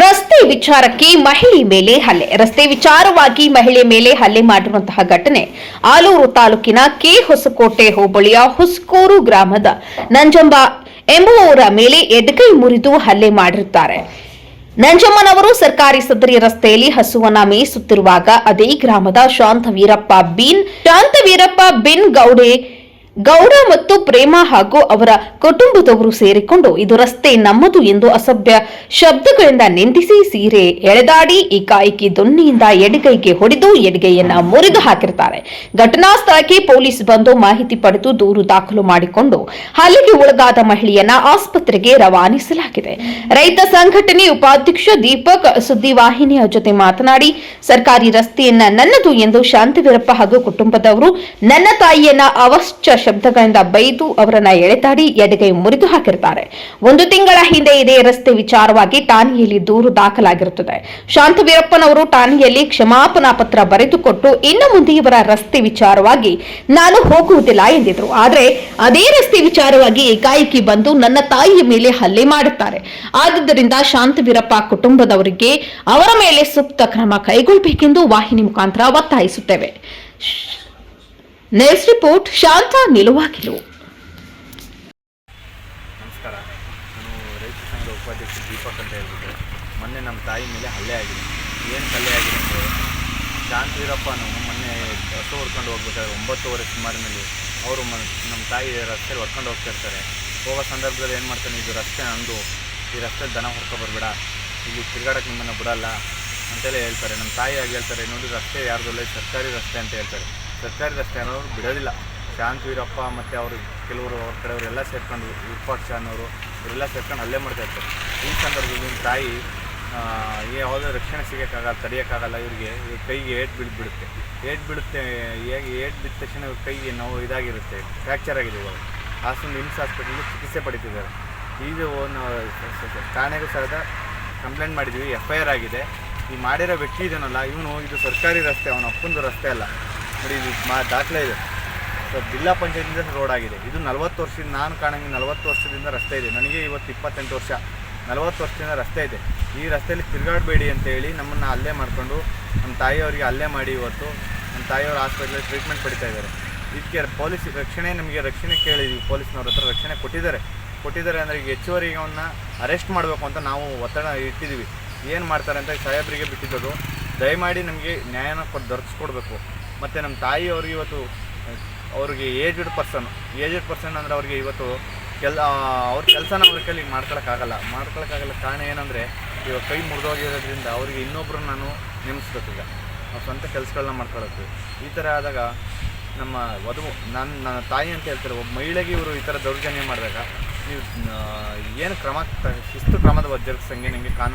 ರಸ್ತೆ ವಿಚಾರಕ್ಕೆ ಮಹಿಳೆ ಮೇಲೆ ಹಲ್ಲೆ. ರಸ್ತೆ ವಿಚಾರವಾಗಿ ಮಹಿಳೆ ಮೇಲೆ ಹಲ್ಲೆ ಮಾಡಿರುವಂತಹ ಘಟನೆ ಆಲೂರು ತಾಲೂಕಿನ ಕೆ ಹೊಸಕೋಟೆ ಹೋಬಳಿಯ ಹುಸ್ಕೂರು ಗ್ರಾಮದ ನಂಜಂಬ ಎಂಬುವವರ ಮೇಲೆ ಎಡಗೈ ಮುರಿದು ಹಲ್ಲೆ ಮಾಡಿರುತ್ತಾರೆ. ನಂಜಮ್ಮನವರು ಸರ್ಕಾರಿ ಸದರಿ ರಸ್ತೆಯಲ್ಲಿ ಹಸುವನ್ನ ಮೇಯಿಸುತ್ತಿರುವಾಗ ಅದೇ ಗ್ರಾಮದ ಶಾಂತವೀರಪ್ಪ ಬಿನ್ ಶಾಂತವೀರಪ್ಪ ಬಿನ್ ಗೌಡೆ ಗೌಡ ಮತ್ತು ಪ್ರೇಮ ಹಾಗೂ ಅವರ ಕುಟುಂಬದವರು ಸೇರಿಕೊಂಡು ಇದು ರಸ್ತೆ ನಮ್ಮದು ಎಂದು ಅಸಭ್ಯ ಶಬ್ದಗಳಿಂದ ನಿಂದಿಸಿ ಸೀರೆ ಎಳೆದಾಡಿ ಏಕಾಏಕಿ ದೊನ್ನಿಯಿಂದ ಎಡಗೈಗೆ ಹೊಡೆದು ಎಡಗೈಯನ್ನ ಮುರಿದು ಹಾಕಿರ್ತಾರೆ ಘಟನಾ ಸ್ಥಳಕ್ಕೆ ಪೊಲೀಸ್ ಬಂದು ಮಾಹಿತಿ ಪಡೆದು ದೂರು ದಾಖಲು ಮಾಡಿಕೊಂಡು ಹಲ್ಲಿಗೆ ಒಳಗಾದ ಮಹಿಳೆಯನ್ನ ಆಸ್ಪತ್ರೆಗೆ ರವಾನಿಸಲಾಗಿದೆ. ರೈತ ಸಂಘಟನೆ ಉಪಾಧ್ಯಕ್ಷ ದೀಪಕ್ ಸುದ್ದಿವಾಹಿನಿಯ ಜೊತೆ ಮಾತನಾಡಿ, ಸರ್ಕಾರಿ ರಸ್ತೆಯನ್ನ ನನ್ನದು ಎಂದು ಶಾಂತವೀರಪ್ಪ ಹಾಗೂ ಕುಟುಂಬದವರು ನನ್ನ ತಾಯಿಯನ್ನ ಅವಶ್ಯ ಶಬ್ದಗಳಿಂದ ಬೈದು ಅವರನ್ನ ಎಳೆತಾಡಿ ಎಡಗೈ ಮುರಿದು ಹಾಕಿರ್ತಾರೆ. ಒಂದು ತಿಂಗಳ ಹಿಂದೆ ಇದೇ ರಸ್ತೆ ವಿಚಾರವಾಗಿ ಠಾಣೆಯಲ್ಲಿ ದೂರು ದಾಖಲಾಗಿರುತ್ತದೆ. ಶಾಂತವೀರಪ್ಪನವರು ಠಾಣೆಯಲ್ಲಿ ಕ್ಷಮಾಪನಾ ಪತ್ರ ಬರೆದುಕೊಟ್ಟು ಇನ್ನು ಮುಂದೆ ಇವರ ರಸ್ತೆ ವಿಚಾರವಾಗಿ ನಾನು ಹೋಗುವುದಿಲ್ಲ ಎಂದಿದ್ರು. ಆದರೆ ಅದೇ ರಸ್ತೆ ವಿಚಾರವಾಗಿ ಏಕಾಏಕಿ ಬಂದು ನನ್ನ ತಾಯಿಯ ಮೇಲೆ ಹಲ್ಲೆ ಮಾಡುತ್ತಾರೆ. ಆದುದರಿಂದ ಶಾಂತವೀರಪ್ಪ ಕುಟುಂಬದವರಿಗೆ ಅವರ ಮೇಲೆ ಸೂಕ್ತ ಕ್ರಮ ಕೈಗೊಳ್ಳಬೇಕೆಂದು ವಾಹಿನಿ ಮುಖಾಂತರ ಒತ್ತಾಯಿಸುತ್ತೇವೆ. ನೆಕ್ಸ್ಟ್ ರಿಪೋರ್ಟ್ ಶಾಂತ ನಿಲುವಾಗಿಲು ನಮಸ್ಕಾರ. ನಾನು ರೈತ ಸಂಘದ ಉಪಾಧ್ಯಕ್ಷ ದೀಪಕ್ ಅಂತ ಹೇಳ್ಬಿಟ್ಟು ಮೊನ್ನೆ ನಮ್ಮ ತಾಯಿ ಮೇಲೆ ಹಲ್ಲೆ ಆಗಿದೆ. ಏನು ಹಲ್ಲೆ ಆಗಿದೆ ಅಂದರೆ ಶಾಂತವೀರಪ್ಪ ನಾವು ಮೊನ್ನೆ ಹಸು ಹೊಡ್ಕೊಂಡು ಹೋಗ್ಬೇಕಾದ್ರೆ ಒಂಬತ್ತುವರೆ ಸುಮಾರಿನಲ್ಲಿ ಅವರು ನಮ್ಮ ತಾಯಿ ರಸ್ತೆಯಲ್ಲಿ ಹೊಡ್ಕೊಂಡು ಹೋಗ್ತಾ ಇರ್ತಾರೆ. ಹೋಗೋ ಸಂದರ್ಭದಲ್ಲಿ ಏನು ಮಾಡ್ತಾನೆ, ಇದು ರಸ್ತೆ ಅಂದು ಈ ರಸ್ತೆಯಲ್ಲಿ ದನ ಹೊಡ್ಕೊ ಬರಬೇಡ. ಇಲ್ಲಿ ತಿರ್ಗಾಡಕ್ಕೆ ನಿಮ್ಮನ್ನು ಬಿಡಲ್ಲ. ಅಂತೇಳಿ ಹೇಳ್ತಾರೆ. ನಮ್ಮ ತಾಯಿ ಆಗಿ ಹೇಳ್ತಾರೆ. ನೋಡಿ, ರಸ್ತೆ ಯಾರ್ದಲ್ಲ ಸರ್ಕಾರಿ ರಸ್ತೆ ಅಂತ ಹೇಳ್ತಾರೆ. ಸರ್ಕಾರಿ ರಸ್ತೆ ಅನ್ನೋರು ಬಿಡೋದಿಲ್ಲ. ಶಾಂತವೀರಪ್ಪ ಮತ್ತು ಅವರು ಕೆಲವರು ಅವ್ರ ಕಡೆಯವರೆಲ್ಲ ಸೇರ್ಕೊಂಡು, ವಿರೂಪಾಕ್ಷ ಅನ್ನೋರು, ಇವರೆಲ್ಲ ಸೇರ್ಕೊಂಡು ಅಲ್ಲೇ ಮಾಡ್ತಾ ಇರ್ತಾರೆ. ಈ ಸಂದರ್ಭದಲ್ಲಿ ತಾಯಿ ಯಾವುದೇ ರಕ್ಷಣೆ ಸಿಗೋಕ್ಕಾಗಲ್ಲ, ತಡಿಯೋಕ್ಕಾಗಲ್ಲ ಇವ್ರಿಗೆ, ಇವ್ರ ಕೈಗೆ ಏಟ್ ಬಿದ್ದು ಬಿಡುತ್ತೆ ಏಟ್ ಬಿಡುತ್ತೆ ಹೇಗೆ ಏಟ್ ಬಿದ್ದ ತಕ್ಷಣ ಇವ್ರ ಕೈಗೆ ನೋವು ಇದಾಗಿರುತ್ತೆ, ಫ್ರ್ಯಾಕ್ಚರ್ ಆಗಿದೆ ಇವಾಗ. ಹಾಸನ ನಿಮ್ಸ್ ಹಾಸ್ಪಿಟಲ್ಗೆ ಚಿಕಿತ್ಸೆ ಪಡಿತಿದ್ದಾರೆ. ಇದು ಠಾಣೆಗೂ ಸಹಿತ ಕಂಪ್ಲೇಂಟ್ ಮಾಡಿದ್ವಿ ಎಫ್ ಐ ಆರ್ ಆಗಿದೆ. ಈ ಮಾಡಿರೋ ವ್ಯಕ್ತಿ ಇದನ್ನಲ್ಲ ಇವನು ಇದು ಸರ್ಕಾರಿ ರಸ್ತೆ, ಅವನ ಅಪ್ಪಂದು ರಸ್ತೆ ಅಲ್ಲ. ನೋಡಿ, ಇದು ಮಾ, ದಾಖಲೆ ಇದೆ. ಸೊ ಜಿಲ್ಲಾ ಪಂಚಾಯತಿಂದ ರೋಡ್ ಆಗಿದೆ. ಇದು ನಲವತ್ತು ವರ್ಷದಿಂದ, ನಾನು ಕಾಣಂಗೆ ನಲವತ್ತು ವರ್ಷದಿಂದ ರಸ್ತೆ ಇದೆ. ನನಗೆ ಇವತ್ತು ಇಪ್ಪತ್ತೆಂಟು ವರ್ಷ. ನಲವತ್ತು ವರ್ಷದಿಂದ ರಸ್ತೆ ಇದೆ. ಈ ರಸ್ತೆಯಲ್ಲಿ ತಿರುಗಾಡಬೇಡಿ ಅಂತ ಹೇಳಿ ನಮ್ಮನ್ನು ಅಲ್ಲೇ ಮಾಡಿಕೊಂಡು, ನಮ್ಮ ತಾಯಿಯವರಿಗೆ ಅಲ್ಲೇ ಮಾಡಿ ಇವತ್ತು ನಮ್ಮ ತಾಯಿಯವರು ಆಸ್ಪತ್ರೆಯಲ್ಲಿ ಟ್ರೀಟ್ಮೆಂಟ್ ಪಡಿತಾ ಇದ್ದಾರೆ. ಇದಕ್ಕೆ ಪೊಲೀಸ್ ರಕ್ಷಣೆ, ನಮಗೆ ರಕ್ಷಣೆ ಕೇಳಿದ್ವಿ ಪೊಲೀಸ್ನವ್ರ ಹತ್ರ ರಕ್ಷಣೆ ಕೊಟ್ಟಿದ್ದಾರೆ. ಕೊಟ್ಟಿದ್ದಾರೆ ಅಂದರೆ ಈಗ ಹೆಚ್ಚುವರಿಗೆ ಅವನ್ನ ಅರೆಸ್ಟ್ ಮಾಡಬೇಕು ಅಂತ ನಾವು ಒತ್ತಡ ಇಟ್ಟಿದ್ದೀವಿ. ಏನು ಮಾಡ್ತಾರೆ ಅಂತ ಸಾಹೇಬರಿಗೆ ಬಿಟ್ಟಿದ್ದು ದಯಮಾಡಿ ನಮಗೆ ನ್ಯಾಯನ ಕೊಟ್ಟು ದೊರಕಿಸ್ಕೊಡ್ಬೇಕು. ಮತ್ತು ನಮ್ಮ ತಾಯಿ ಅವ್ರಿಗೆ ಇವತ್ತು, ಅವ್ರಿಗೆ ಏಜ್ಡ್ ಪರ್ಸನ್ ಏಜ್ಡ್ ಪರ್ಸನ್ ಅಂದರೆ ಅವ್ರಿಗೆ ಇವತ್ತು ಕೆಲ ಅವ್ರ ಕೆಲಸನ ಅವ್ರ ಕೈಲಿ ಮಾಡ್ಕೊಳಕ್ಕಾಗಲ್ಲ. ಮಾಡ್ಕೊಳಕ್ಕಾಗಲ್ಲ ಕಾರಣ ಏನಂದರೆ, ಇವಾಗ ಕೈ ಮುರಿದೋಗಿರೋದ್ರಿಂದ ಅವರಿಗೆ ಇನ್ನೊಬ್ಬರು ನಾನು ನೇಮಿಸ್ಬೇಕು ಈಗ. ಅವ್ರ ಸ್ವಂತ ಕೆಲಸಗಳನ್ನ ಮಾಡ್ಕೊಳತ್ತೀವಿ ಈ ಥರ ಆದಾಗ ನಮ್ಮ ವಧು ನನ್ನ ನನ್ನ ತಾಯಿ ಅಂತ ಹೇಳ್ತಾರೆ, ಒಬ್ಬ ಮಹಿಳೆಗೆ ಇವರು ಈ ಥರ ದೌರ್ಜನ್ಯ ಮಾಡಿದಾಗ, ನೀವು ಏನು ಕ್ರಮ ಶಿಸ್ತು ಕ್ರಮದ ಜರುಗಿಸಂಗೆ ನಿಮಗೆ ಕಾನೂನು